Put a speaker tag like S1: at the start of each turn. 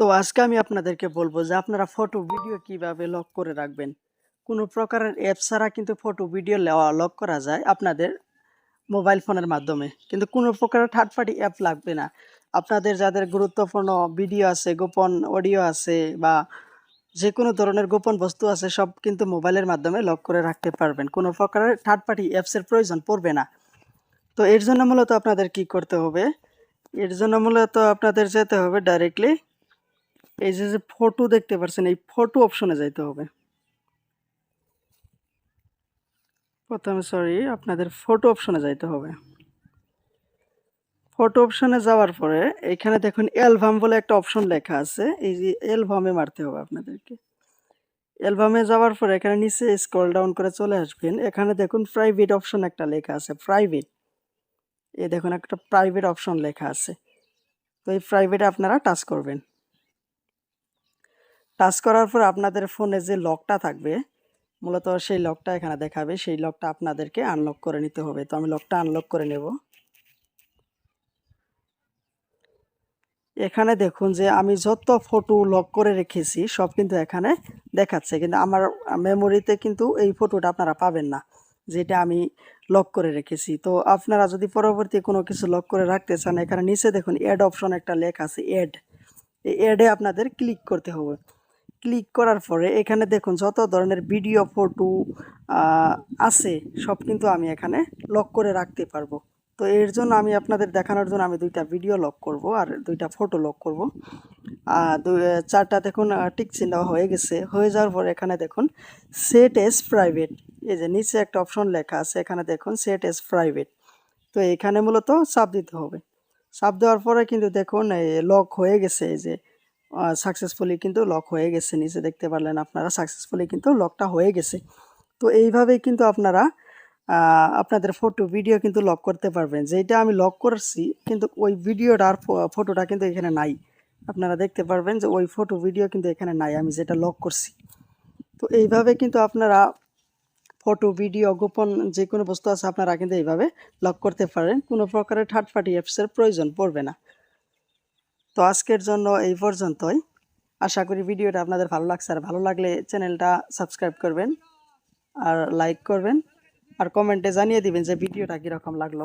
S1: তো আজকে আমি আপনাদেরকে বলব যে আপনারা ফটো ভিডিও কীভাবে লক করে রাখবেন? কোনো প্রকারের অ্যাপ ছাড়া কিন্তু ফটো ভিডিও লক করা যায় আপনাদের মোবাইল ফোনের মাধ্যমে। কিন্তু কোনো প্রকারের থার্ড পার্টি অ্যাপ লাগবে না। আপনাদের যাদের গুরুত্বপূর্ণ ভিডিও আছে, গোপন অডিও আছে বা যে কোনো ধরনের গোপন বস্তু আছে, সব কিন্তু মোবাইলের মাধ্যমে লক করে রাখতে পারবেন। কোনো প্রকারের থার্ড পার্টি অ্যাপসের প্রয়োজন পড়বে না। তো এর জন্য মূলত আপনাদের কি করতে হবে? এর জন্য মূলত আপনাদের যেতে হবে ডাইরেক্টলি এই যে যে ফটো দেখতে পাচ্ছেন এই ফটো অপশনে যাইতে হবে। প্রথমে সরি আপনাদের ফটো অপশনে যাইতে হবে। ফটো অপশনে যাওয়ার পরে, এখানে দেখুন অ্যালবাম বলে একটা অপশন লেখা আছে। এই যে অ্যালবামে মারতে হবে আপনাদেরকে। অ্যালবামে যাওয়ার পরে, এখানে নিচে স্ক্রল ডাউন করে চলে আসবেন। এখানে দেখুন প্রাইভেট অপশন একটা লেখা আছে প্রাইভেট এই দেখুন, একটা প্রাইভেট অপশন লেখা আছে। তো এই প্রাইভেটে আপনারা টাচ করবেন। টাচ করার পর আপনাদের ফোনে যে লকটা থাকবে, মূলত সেই লকটা এখানে দেখাবে, সেই লকটা আপনাদেরকে আনলক করে নিতে হবে। তো আমি লকটা আনলক করে নেব। এখানে দেখুন যে আমি যত ফটো লক করে রেখেছি, সব কিন্তু এখানে দেখাচ্ছে। কিন্তু আমার মেমোরিতে কিন্তু এই ফটোটা আপনারা পাবেন না, যেটা আমি লক করে রেখেছি। তো আপনারা যদি পরবর্তী কোনো কিছু লক করে রাখতে চান, এখানে নিচে দেখুন অ্যাড অপশন একটা লেখা আছে অ্যাড এই অ্যাডে আপনাদের ক্লিক করতে হবে। ক্লিক করার পরে এখানে দেখুন যত ধরনের ভিডিও ফটো আছে, সব কিন্তু আমি এখানে লক করে রাখতে পারব। তো এর জন্য আমি আপনাদের দেখানোর জন্য আমি দুইটা ভিডিও লক করব আর দুইটা ফটো লক করব। চারটা দেখুন টিক চিহ্ন হয়ে গেছে। হয়ে যাওয়ার পর এখানে দেখুন সেট এস প্রাইভেট এই যে নিচে একটা অপশন লেখা আছে, এখানে দেখুন সেট এস প্রাইভেট তো এখানে মূলত চাপ দিতে হবে। চাপ দেওয়ার পরে কিন্তু দেখুন লক হয়ে গেছে, এই যে সাকসেসফুলি কিন্তু লক হয়ে গেছে। নিচে দেখতে পারলেন আপনারা সাকসেসফুলি কিন্তু লকটা হয়ে গেছে। তো এইভাবেই কিন্তু আপনারা আপনাদের ফটো ভিডিও কিন্তু লক করতে পারবেন। যেটা আমি লক করছি, কিন্তু ওই ভিডিওটা আর ফটোটা কিন্তু এখানে নাই। আপনারা দেখতে পারবেন যে ওই ফটো ভিডিও কিন্তু এখানে নাই, আমি যেটা লক করছি। তো এইভাবে কিন্তু আপনারা ফটো ভিডিও গোপন যে কোনো বস্তু আছে, আপনারা কিন্তু এইভাবে লক করতে পারেন। কোনো প্রকারের থার্ড পার্টি অ্যাপসের প্রয়োজন পড়বে না। তো আজকের জন্য এই পর্যন্তই। আশা করি ভিডিওটা আপনাদের ভালো লাগছে। আর ভালো লাগলে চ্যানেলটা সাবস্ক্রাইব করবেন আর লাইক করবেন। আর কমেন্টে জানিয়ে দিবেন যে ভিডিওটা কীরকম লাগল।